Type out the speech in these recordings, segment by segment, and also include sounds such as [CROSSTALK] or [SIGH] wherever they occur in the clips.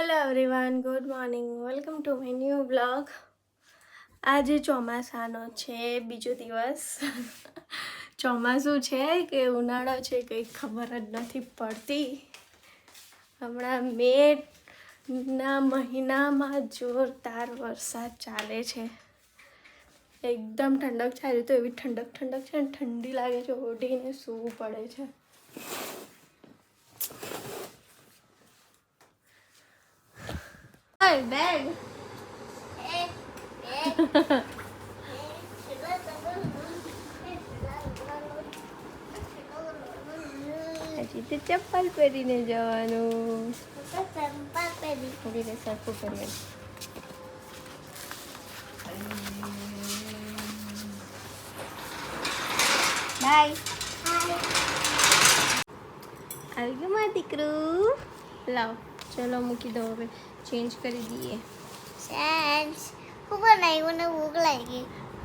Hello everyone good morning welcome to my new blog આજે ચોમાસાનો છે, બીજો દિવસ. ચોમાસું છે કે ઉનાળો છે કંઈ ખબર જ નથી પડતી. હમણાં મેના મહિનામાં જોરદાર વરસાદ ચાલે છે. એકદમ ઠંડક ચાલે તો એવી ઠંડક ઠંડક છે ને ઠંડી લાગે છે, ઓઢીને સૂવું પડે છે. ઓય બેગ હજી તો ચપ્પલ પહેરીને જવાનું. સરખું કરીએ. બાય આવી ગયું મારું દીકરું. લાવ. ચલો મૂકી દો હવે. ચેન્જ કરી દઈએ.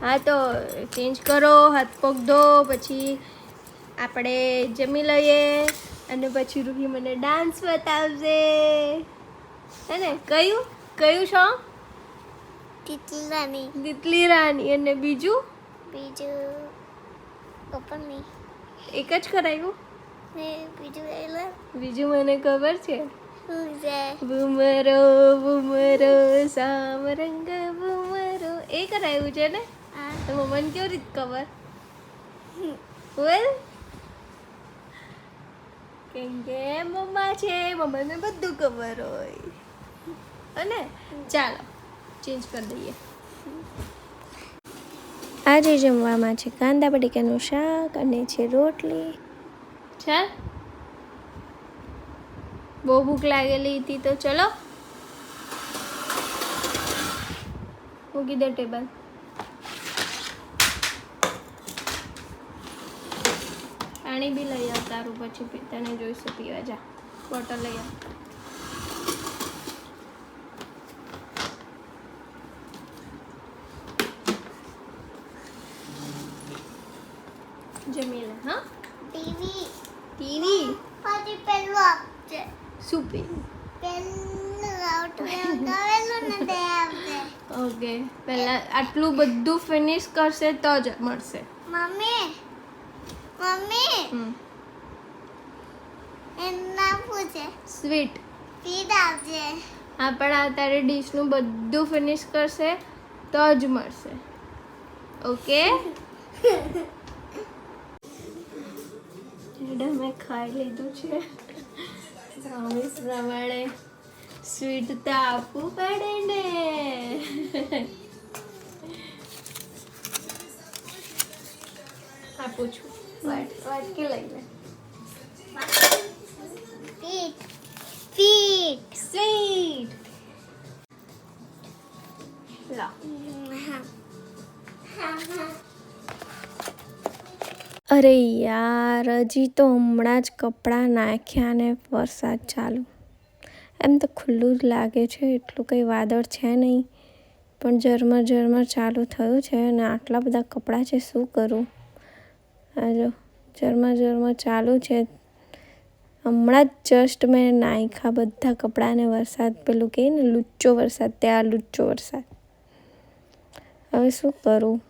હા તો ચેન્જ કરો હાથ પગ ધો પછી આપણે જમી લઈએ અને પછી રૂહી મને ડાન્સ બતાવશે હે ને? કયું? કયું છો રાની. દિતલી રાની. અને બીજું? બીજું પપ્પાની એક જ કરાયું? ને બીજું બીજું મને ખબર છે. બુમરો બુમરો સામરંગ બુમરો એ કરાયું છે ને તો મમ્માને કેવી રીત ખબર બોલ કેમ કે મમ્મા છે મમ્માને બધું ખબર હોય અને ચાલો ચેન્જ કરી દઈએ આજે જમવામાં છે કાંદા બટેકાનું શાક અને છે રોટલી ચાલ બહુ ભૂખ લાગેલી હતી તો ચલો મૂકી દે ટેબલ પાણી બી લઈ આવ તારું પછી પી- તને જોઈશે પીવા જા બોટલ લઈ આવ જમી લે હા ટીવી ટીવી પછી પેલું આપશે શું પી ઓકે પહેલા આટલું બધું ફિનિશ કરશે તો જ મળશે. Mummy mummy hmm. પૂછે છે. સ્વીટ પીટ આપણે હા પણ આ તારે ડીશનું બધું ફિનિશ કરશે તો જ મળશે. ઓકે [LAUGHS] મેં ખાઈ લીધું છે. પ્રોમિસ પ્રમાણે સ્વીટ તો આપવું પડે ને. આપું છું. વાટ વાટકી લઈ લે. પીટ પીટ સ્વીટ લા. હા. હા હા. અરે યાર, હજી તો હમણાં જ કપડાં નાખ્યા ને વરસાદ ચાલુ. એમ તો ખુલ્લું જ લાગે છે, એટલું કંઈ વાદળ છે નહીં. પણ ઝરમર ઝરમર ચાલુ થયું છે અને આટલા બધા કપડાં છે, શું કરું? આ જો, ઝરમર ઝરમર ચાલુ છે. હમણાં જ જસ્ટ મેં નાખ્યા બધા કપડાને વરસાદ, પેલું કહે ને, લુચ્ચો વરસાદ, ત્યાં લુચ્ચો વરસાદ. હવે શું કરું?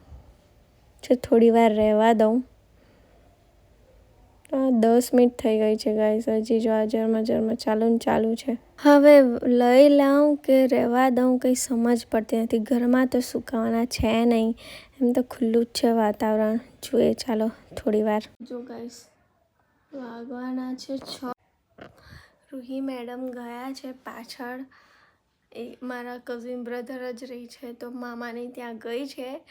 છે થોડી વાર રહેવા દઉં. દસ મિનિટ થઈ ગઈ છે ગાઈસ હજી જો આ જરમાં જરમાં ચાલુ ને ચાલુ છે. હવે લઈ લાવું કે રહેવા દઉં કંઈ સમજ પડતી નથી. ઘરમાં તો સુકાવાના છે નહીં. એમ તો ખુલ્લું જ છે વાતાવરણ. જોઈએ ચાલો, થોડી વાર. જો ગાઈસ વાગવાના છે છ. રૂહી મેડમ ગયા છે પાછળ. એ મારા કઝિન બ્રધર જ રહી છે, તો મામાની ત્યાં ગઈ છે.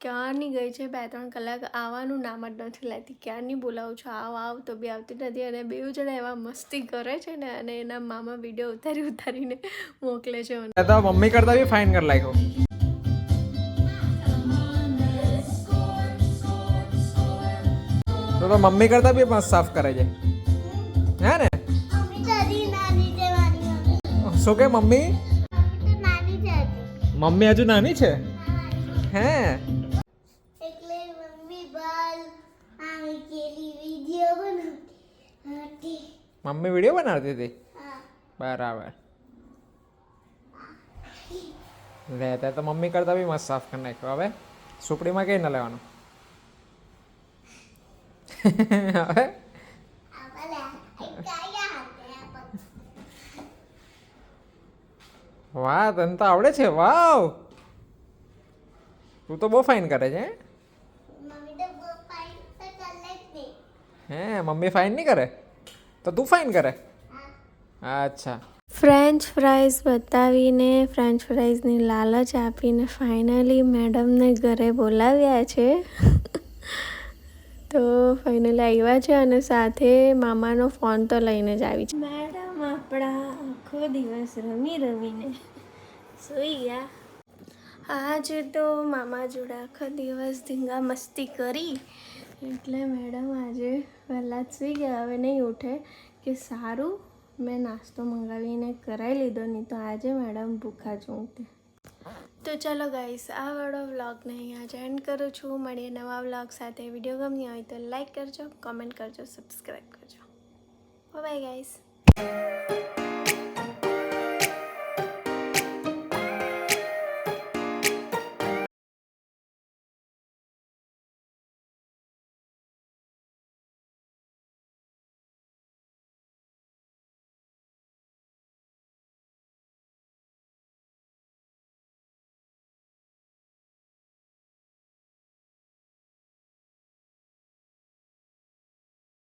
ક્યારની ગઈ છે? બે ત્રણ કલાક આવવાનું નામ જ નથી લેતી. ક્યારની બોલાવું છું? આવ આવ તો બી આવતી નથી. અને બે જણા એવા મસ્તી કરે છે ને અને એના મામા વીડિયો ઉતારી ઉતારીને મોકલે છે તો મમ્મી કરતા બી ફાઇન કરી લાગ્યો તો તો મમ્મી કરતા બી મસ્ત સાફ કરે છે. હે ને? શું કે મમ્મી? મમ્મી હજુ. નાની છે? હે? મમ્મી વીડિયો બનાવતી હતી? બરાબર. લે તે તો મમ્મી કરતા બી મસ્ત સાફ કરી નાખ્યો. હવે સુપડીમાં કઈ ન લેવાનું? હવે? વાહ તને તો આવડે છે. વાવ! તું તો બહુ ફાઇન કરે છે હે? મમ્મી ફાઇન નહીં કરે? તો તું ફાઇન કરે? અચ્છા. ફ્રેન્ચ ફ્રાઈઝ બતાવીને ફ્રેન્ચ ફ્રાઈઝની લાલચ આપીને ફાઇનલી મેડમને ઘરે બોલાવ્યા છે. તો ફાઇનલી આવ્યા છે અને સાથે મામાનો ફોન તો લઈને જ આવી છે. મેડમ આપણા આખો દિવસ રમી રમીને સૂઈ ગયા. આજે તો મામા જોડે આખો દિવસ ધીંગા મસ્તી કરી. એટલે મેડમ, આજે વહેલા જ સૂઈ ગયા. હવે નહીં ઉઠે. કે સારું, મેં નાસ્તો મંગાવીને કરાવી લીધો, નહીં તો આજે મેડમ ભૂખા જ ઊંઘતે તો ચલો ગાઈસ આ વાળો વ્લોગને અહીંયા જ એન્ડ કરું છું. મળીએ નવા વ્લોગ સાથે. વીડિયો ગમ્યો હોય તો લાઈક કરજો કોમેન્ટ કરજો સબસ્ક્રાઈબ કરજો. Bye guys